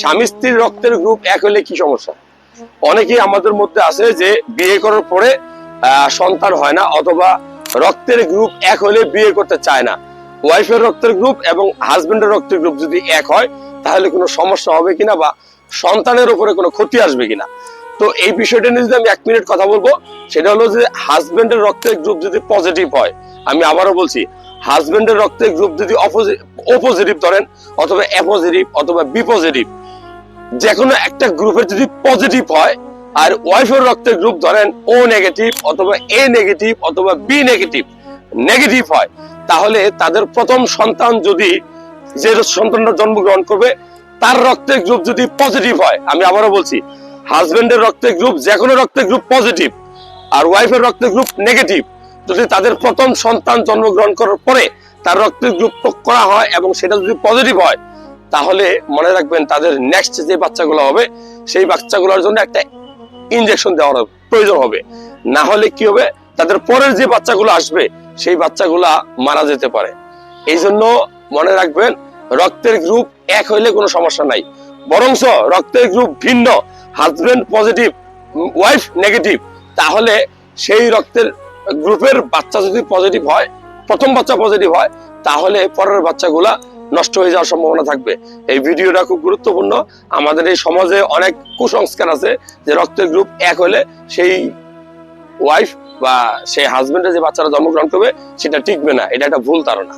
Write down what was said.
স্বামী স্ত্রীর রক্তের গ্রুপ এক হলে কি সমস্যা? অনেকেই আমাদের মধ্যে আছে যে বিয়ে করার পরে সন্তান হয় না অথবা রক্তের গ্রুপ এক হলে বিয়ে করতে চায় না। ওয়াইফের রক্তের গ্রুপ এবং হাজবেন্ডের রক্তের গ্রুপ যদি এক হয়, তাহলে কোনো সমস্যা হবে কিনা বা সন্তানের উপরে কোনো ক্ষতি আসবে কিনা? তো এই বিষয়টা নিয়ে যদি আমি এক মিনিট কথা বলব, সেটা হলো যে হাজবেন্ডের রক্তের গ্রুপ যদি পজিটিভ হয়, আমি আবারও বলছি হাজবেন্ডের রক্তের গ্রুপ যদি অপোজিটিভ ধরেন, অথবা অ্যাপোজিটিভ অথবা বি পজিটিভ যে কোনো একটা গ্রুপের যদি পজিটিভ হয়, আর ওয়াইফের রক্তের গ্রুপ ধরেন ও নেগেটিভ অথবা এ নেগেটিভ অথবা বি নেগেটিভ নেগেটিভ হয়, তাহলে তাদের প্রথম সন্তান যদি, যে সন্তানটা জন্মগ্রহণ করবে, তার রক্তের গ্রুপ যদি পজিটিভ হয়, আমি আবারও বলছি হাজবেন্ডের রক্তের গ্রুপ যে কোনো রক্তের গ্রুপ পজিটিভ আর ওয়াইফের রক্তের গ্রুপ নেগেটিভ। যদি তাদের প্রথম সন্তান জন্মগ্রহণ করার পরে তার রক্তের গ্রুপ করা হয় এবং সেটা যদি পজিটিভ হয়, তাহলে মনে রাখবেন তাদের নেক্সট যে বাচ্চাগুলো হবে, সেই বাচ্চাগুলোর জন্য একটা ইনজেকশন দেওয়ার প্রয়োজন হবে। না হলে কি হবে? তাদের পরের যে বাচ্চাগুলো আসবে, সেই বাচ্চাগুলা মারা যেতে পারে। এই জন্য মনে রাখবেন, রক্তের গ্রুপ এক হইলে কোনো সমস্যা নাই। বরংস রক্তের গ্রুপ ভিন্ন। হাজবেন্ড পজিটিভ ওয়াইফ নেগেটিভ তাহলে সেই রক্তের গ্রুপের বাচ্চা যদি পজিটিভ হয়, প্রথম বাচ্চা পজিটিভ হয়, তাহলে পরের বাচ্চাগুলা নষ্ট হয়ে যাওয়ার সম্ভাবনা থাকবে। এই ভিডিওটা খুব গুরুত্বপূর্ণ। আমাদের এই সমাজে অনেক কুসংস্কার আছে যে রক্তের গ্রুপ এক হলে সেই ওয়াইফ বা সেই হাজবেন্ডের যে বাচ্চারা জন্মগ্রহণ করবে, সেটা টিকবে না। এটা একটা ভুল ধারণা।